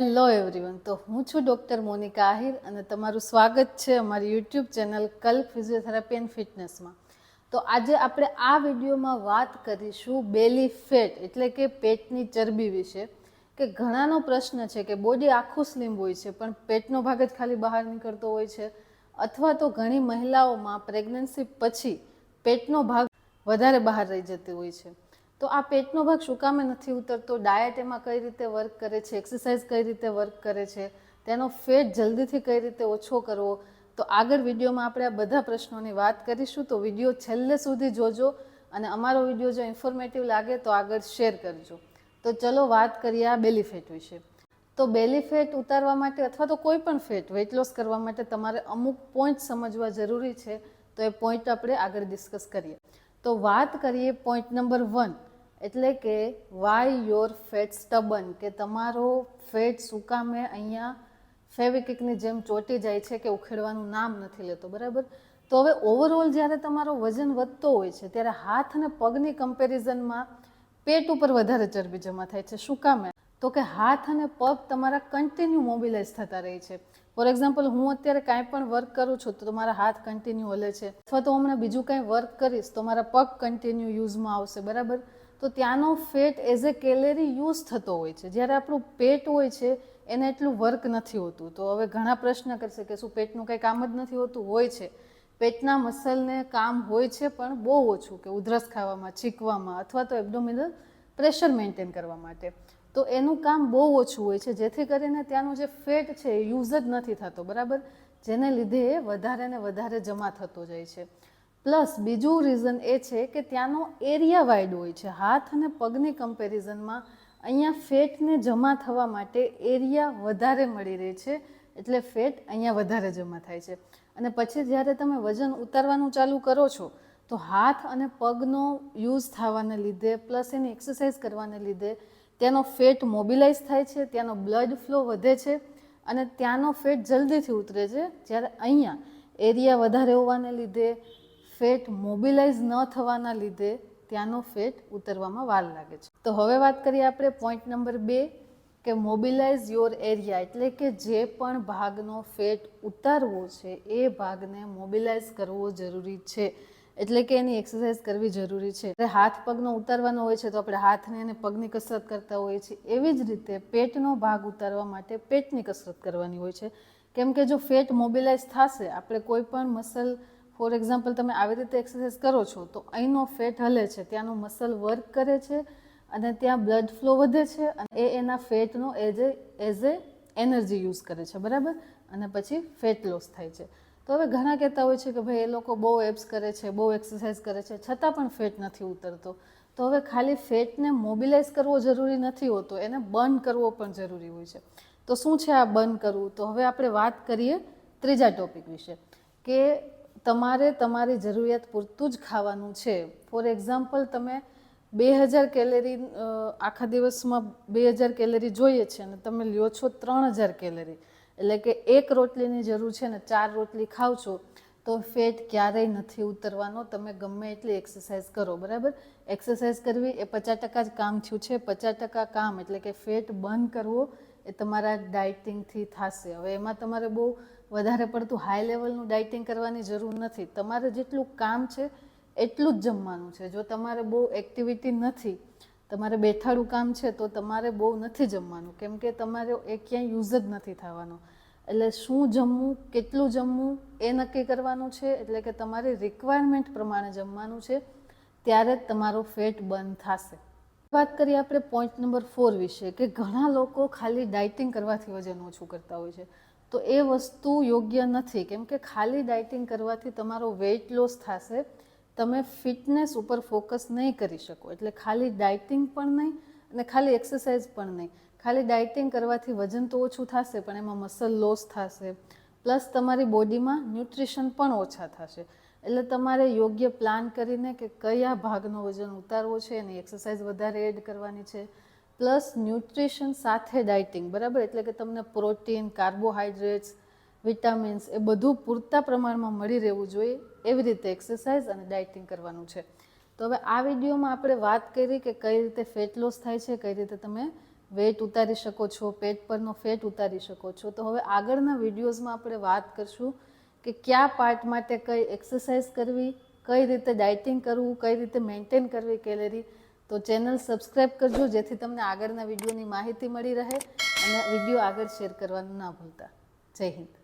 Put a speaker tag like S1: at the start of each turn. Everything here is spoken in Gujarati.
S1: હેલો એવરીવન તો હું છું ડૉક્ટર મોનિકા આહિર અને તમારું સ્વાગત છે અમારી YouTube channel Kalp physiotherapy and ફિટનેસમાં તો આજે આપણે આ વિડીયોમાં વાત કરીશું બેલી ફેટ એટલે કે પેટની ચરબી વિશે, કે ઘણાનો પ્રશ્ન છે કે બોડી આખું સ્લિમ હોય છે, પણ પેટનો ભાગ જ ખાલી બહાર નીકળતો હોય છે, અથવા તો ઘણી મહિલાઓમાં પ્રેગ્નન્સી પછી પેટનો ભાગ વધારે બહાર રહી જતી હોય છે. તો આ પેટનો ભાગ શું કામે નથી ઉતરતો? ડાયટ એમાં કઈ રીતે વર્ક કરે છે? એક્સરસાઇઝ કઈ રીતે વર્ક કરે છે? તેનો ફેટ જલ્દીથી કઈ રીતે ઓછો કરવો? તો આગળ વિડીયોમાં આપણે આ બધા પ્રશ્નોની વાત કરીશું. તો વીડિયો છેલ્લે સુધી જોજો અને અમારો વીડિયો જો ઇન્ફોર્મેટિવ લાગે તો આગળ શેર કરજો. તો ચલો વાત કરીએ આ બેલી ફેટ વિશે. તો બેલી ફેટ ઉતારવા માટે અથવા તો કોઈ પણ ફેટ વેઇટ લોસ કરવા માટે તમારે અમુક પોઈન્ટ સમજવા જરૂરી છે. તો એ પોઈન્ટ આપણે આગળ ડિસ્કસ કરીએ. તો વાત કરીએ પોઈન્ટ નંબર વન એટલે કે વાય યોર ફેટ સ્ટબન કે તમારો ફેટ શું કામે અહીંયા ફેવિકિકની જેમ ચોંટી જાય છે કે ઉખેડવાનું નામ નથી લેતો, બરાબર? તો હવે ઓવરઓલ જ્યારે તમારો વજન વધતો હોય છે, ત્યારે હાથ અને પગની કમ્પેરિઝનમાં પેટ ઉપર વધારે ચરબી જમા થાય છે શું કામે તો કે હાથ અને પગ તમારા કન્ટિન્યુ મોબિલાઇઝ થતા રહે છે. ફોર એક્ઝામ્પલ હું અત્યારે કાંઈ પણ વર્ક કરું છું તો મારા હાથ કન્ટિન્યુ હલે છે. અથવા તો હમણાં બીજું કાંઈ વર્ક કરીશ તો મારા પગ કન્ટિન્યુ યુઝમાં આવશે, બરાબર? તો ત્યાંનો fat as a calorie use થતો હોય છે. જ્યારે આપણું પેટ હોય છે, એને એટલું વર્ક નથી હોતું. તો હવે ઘણા પ્રશ્ન કરશે કે શું પેટનું કંઈ કામ જ નથી હોતું? હોય છે. પેટના મસલને કામ હોય છે, પણ બહુ ઓછું કે ઉધરસ ખાવામાં, છીકવામાં અથવા તો એબડોમિનલ પ્રેશર મેન્ટેન કરવા માટે. તો એનું કામ બહુ ઓછું હોય છે. જેથી કરીને ત્યાંનો જે ફેટ છે એ યુઝ જ નથી થતો. બરાબર? જેને લીધે એ વધારે ને વધારે જમા થતો જાય છે. પ્લસ બીજું રીઝન એ છે કે ત્યાંનો એરિયા વાઇડ હોય છે. હાથ અને પગની કમ્પેરિઝનમાં અહીંયા ફેટને જમા થવા માટે એરિયા વધારે મળી રહે છે. એટલે ફેટ અહીંયા વધારે જમા થાય છે. અને પછી જ્યારે તમે વજન ઉતારવાનું ચાલુ કરો છો, તો હાથ અને પગનો યુઝ થવાને લીધે પ્લસ એની એક્સરસાઇઝ કરવાને લીધે ત્યાંનો ફેટ મોબિલાઇઝ થાય છે, ત્યાંનો બ્લડ ફ્લો વધે છે અને ત્યાંનો ફેટ જલ્દીથી ઉતરે છે. જ્યારે અહીંયા એરિયા વધારે હોવાને લીધે ફેટ મોબિલાઇઝ ન થવાના લીધે ત્યાંનો ફેટ ઉતરવામાં વાર લાગે છે. તો હવે વાત કરીએ આપણે પોઈન્ટ નંબર બે, કે મોબિલાઇઝ યોર એરિયા એટલે કે જે પણ ભાગનો ફેટ ઉતારવો છે, એ ભાગને મોબિલાઇઝ કરવો જરૂરી છે. એટલે કે એની એક્સરસાઇઝ કરવી જરૂરી છે. હાથ પગનો ઉતારવાનો હોય છે, તો આપણે હાથને અને પગની કસરત કરતા હોઈએ છીએ. એવી જ રીતે પેટનો ભાગ ઉતારવા માટે પેટની કસરત કરવાની હોય છે. કેમ કે જો ફેટ મોબિલાઇઝ થશે, આપણે કોઈ પણ મસલ ફોર એક્ઝામ્પલ તમે આવી રીતે એક્સરસાઇઝ કરો છો, તો અહીંનો ફેટ હલે છે, ત્યાંનું મસલ વર્ક કરે છે, અને ત્યાં બ્લડ ફ્લો વધે છે, અને એ એના ફેટનો as a as a energy use કરે છે, બરાબર? અને પછી ફેટ લોસ થાય છે. તો હવે ઘણા કહેતા હોય છે કે ભાઈ, એ લોકો બહુ એપ્સ કરે છે, બહુ એક્સરસાઇઝ કરે છે, છતાં પણ ફેટ નથી ઉતરતો. તો હવે ખાલી ફેટને મોબિલાઇઝ કરવો જરૂરી નથી હોતો, એને બર્ન કરવો પણ જરૂરી હોય છે. તો શું છે આ બર્ન કરવું? તો હવે આપણે વાત કરીએ ત્રીજા ટોપિક વિશે, કે તમારે તમારી જરૂરિયાત પૂરતું જ ખાવાનું છે. ફોર એક્ઝામ્પલ તમે બે હજાર કેલેરી આખા દિવસમાં બે હજાર કેલેરી જોઈએ છે અને તમે લ્યો છો ત્રણ હજાર કેલેરી. એટલે કે એક રોટલીની જરૂર છે ને ચાર રોટલી ખાવ છો, તો ફેટ ક્યારેય નથી ઉતરવાનો. તમે ગમે એટલી એક્સરસાઇઝ કરો, બરાબર? એક્સરસાઇઝ કરવી એ પચાસ ટકા જ કામ થયું છે. પચાસ ટકા કામ એટલે કે ફેટ બંધ કરવો એ તમારા ડાયટિંગથી થશે. હવે એમાં તમારે બહુ વધારે પડતું હાઈ લેવલનું ડાયટિંગ કરવાની જરૂર નથી. તમારે જેટલું કામ છે, એટલું જ જમવાનું છે. જો તમારે બહુ એક્ટિવિટી નથી, તમારે બેઠાડું કામ છે, તો તમારે બહુ નથી જમવાનું. કેમ કે તમારે એ ક્યાંય યુઝ જ નથી થવાનો. એટલે શું જમવું, કેટલું જમવું, એ નક્કી કરવાનું છે. એટલે કે તમારી રિક્વાયરમેન્ટ પ્રમાણે જમવાનું છે, ત્યારે જ તમારો ફેટ બંધ થશે. વાત કરીએ આપણે પોઈન્ટ નંબર ફોર વિશે, કે ઘણા લોકો ખાલી ડાયટિંગ કરવાથી વજન ઓછું કરતા હોય છે. તો એ વસ્તુ યોગ્ય નથી. કેમ કે ખાલી ડાયટિંગ કરવાથી તમારો વેઇટ લોસ થશે. તમે ફિટનેસ ઉપર ફોકસ નહીં કરી શકો. એટલે ખાલી ડાયટિંગ પણ નહીં અને ખાલી એક્સરસાઇઝ પણ નહીં. ખાલી ડાયટિંગ કરવાથી વજન તો ઓછું થશે, પણ એમાં મસલ લોસ થશે. પ્લસ તમારી બોડીમાં ન્યુટ્રિશન પણ ઓછા થશે. એટલે તમારે યોગ્ય પ્લાન કરીને કે કયા ભાગનો વજન ઉતારવો છે, એની એક્સરસાઇઝ વધારે એડ કરવાની છે. પ્લસ ન્યુટ્રિશન સાથે ડાયટિંગ, બરાબર? એટલે કે તમને પ્રોટીન કાર્બોહાઈડ્રેટ્સ વિટામિન્સ એ બધું પૂરતા પ્રમાણમાં મળી રહેવું જોઈએ, એવી રીતે એક્સરસાઇઝ અને ડાયટિંગ કરવાનું છે. તો હવે આ વિડીયોમાં આપણે વાત કરી કે કઈ રીતે ફેટ લોસ થાય છે, કઈ રીતે તમે વેટ ઉતારી શકો છો, પેટ પરનો ફેટ ઉતારી શકો છો. તો હવે આગળના વિડીયોઝમાં આપણે વાત કરશું કે કયા પાર્ટ માટે કઈ એક્સરસાઇઝ કરવી, કઈ રીતે ડાયટિંગ કરવું, કઈ રીતે મેન્ટેન કરવી કેલેરી તો ચેનલ સબસ્ક્રાઈબ કરજો, જેથી તમને આગળના વિડીયોની માહિતી મળી રહે અને વીડિયો આગળ શેર કરવાનું ના ભૂલતા. જય હિન્દ.